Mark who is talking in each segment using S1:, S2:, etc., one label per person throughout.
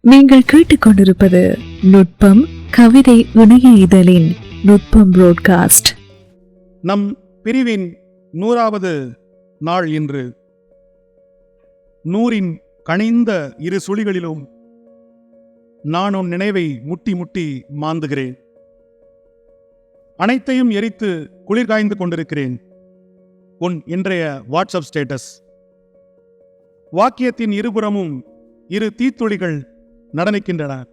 S1: நீங்கள் கேட்டுக்கொண்டிருப்பது நுட்பம் கவிதை இணைய இதழின் நுட்பம் புரோட்காஸ்ட்
S2: நம் பிரிவின் நூறாவது நாள் இன்று. நூறின் கனிந்த இரு சுழிகளிலும் நான் உன் நினைவை முட்டி முட்டி மாந்துகிறேன். அனைத்தையும் எரித்து குளிர் காய்ந்து கொண்டிருக்கிறேன். உன் இன்றைய வாட்ஸ்அப் ஸ்டேட்டஸ் வாக்கியத்தின் இருபுறமும் இரு தீத்துளிகள் நடனிக்கின்றன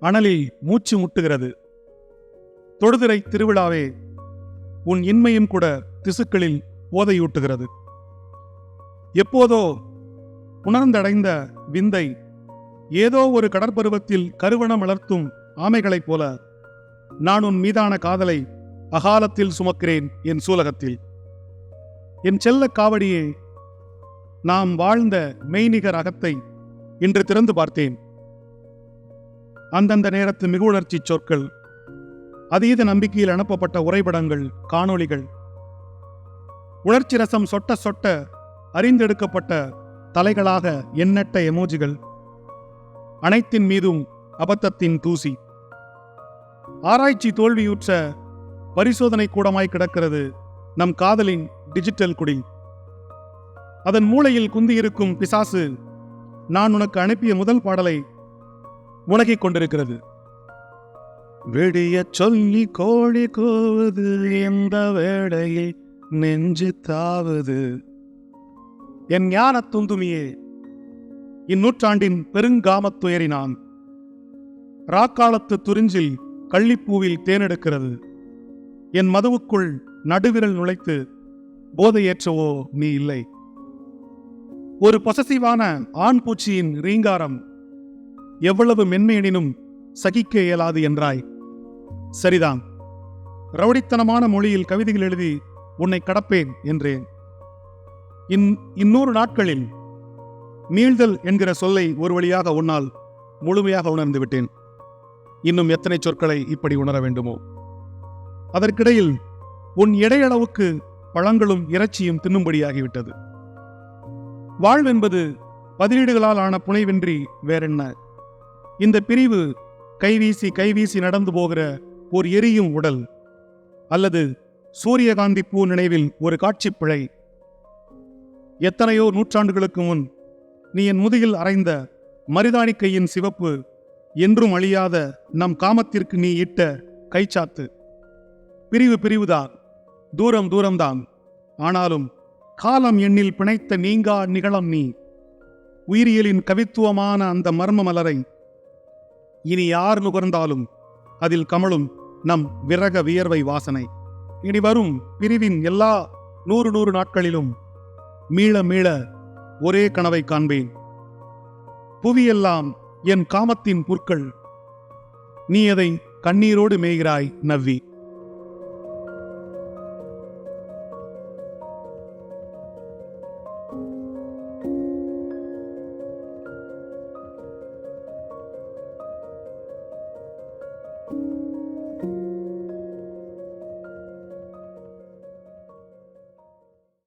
S2: அனலில் மூச்சு முட்டுகிறது. தொடுதிரை திருவிழாவே உன் இன்மையும் கூட திசுக்களில் போதையூட்டுகிறது. எப்போதோ உணர்ந்தடைந்த விந்தை ஏதோ ஒரு கடற்பருவத்தில் கருவணம் வளர்த்தும் ஆமைகளைப் போல நான் உன் மீதான காதலை அகாலத்தில் சுமக்கிறேன் என் சூலகத்தில். என் செல்ல காவடியே நாம் வாழ்ந்த மெய்நிகர் அகத்தை இன்று திறந்து பார்த்தேன். அந்தந்த நேரத்து மிகுணர்ச்சி சொற்கள் அதீத நம்பிக்கையில் அனுப்பப்பட்ட உரைபடங்கள் காணொளிகள். உணர்ச்சி ரசம் சொட்ட சொட்ட அறிந்தெடுக்கப்பட்ட தலைகளாக எண்ணற்ற எமோஜிகள். அனைத்தின் மீதும் அபத்தத்தின் தூசி. ஆராய்ச்சி தோல்வியுற்ற பரிசோதனை கூடமாய் கிடக்கிறது நம் காதலின் டிஜிட்டல் குடி. அதன் மூளையில் குந்தியிருக்கும் பிசாசு நான் உனக்கு அனுப்பிய முதல் பாடலை முழங்கிக் கொண்டிருக்கிறது. விடிய சொல்லி கோழி கூவுது எந்த வேளையில் நெஞ்சு தாவுது. என் ஞான துந்துமியே இந்நூற்றாண்டின் பெருங்காமத் துயரினான் ராக்காலத்து துறிஞ்சில் கள்ளிப்பூவில் தேனெடுக்கிறது. என் மதுவுக்குள் நடுவிரல் நுழைத்து போதையேற்றவோ நீ இல்லை. ஒரு பொசசிவான ஆண் பூச்சியின் ரீங்காரம் எவ்வளவு மென்மையெனினும் சகிக்க இயலாது என்றாய். சரிதான். ரவுடித்தனமான மொழியில் கவிதைகள் எழுதி உன்னை கடப்பேன் என்றேன். இன் இன்னொரு நாட்களில் மீள்தல் என்கிற சொல்லை ஒரு வழியாக உன்னால் முழுமையாக உணர்ந்து விட்டேன். இன்னும் எத்தனை சொற்களை இப்படி உணர வேண்டுமோ? அதற்கிடையில் உன் எடையளவுக்கு பழங்களும் இறைச்சியும் தின்னும்படியாகிவிட்டது. வாழ்வென்பது பதிலீடுகளால் ஆன புனைவென்றி வேறென்ன? இந்த பிரிவு கைவீசி கைவீசி நடந்து போகிற ஒரு எரியும் உடல் அல்லது சூரியகாந்தி பூ நினைவில் ஒரு காட்சிப் பிழை. எத்தனையோ நூற்றாண்டுகளுக்கு முன் நீ என் முதுகில் அறைந்த மரிதாணிக்கையின் சிவப்பு என்றும் அழியாத நம் காமத்திற்கு நீ இட்ட கைச்சாத்து. பிரிவு பிரிவுதான் தூரம் தூரம்தான். ஆனாலும் காலம் எண்ணில் பிணைத்த நீங்கா நிகழம் நீ. உயிரியலின் கவித்துவமான அந்த மர்ம மலரை இனி யார் நுகர்ந்தாலும் அதில் கமழும் நம் விரக வியர்வை வாசனை. இனி வரும் பிரிவின் எல்லா நூறு நூறு நாட்களிலும் மீள மீள ஒரே கனவை காண்பேன். புவியெல்லாம் என் காமத்தின் புற்கள் நீ அதை கண்ணீரோடு மேய்கிறாய் நவ்வி.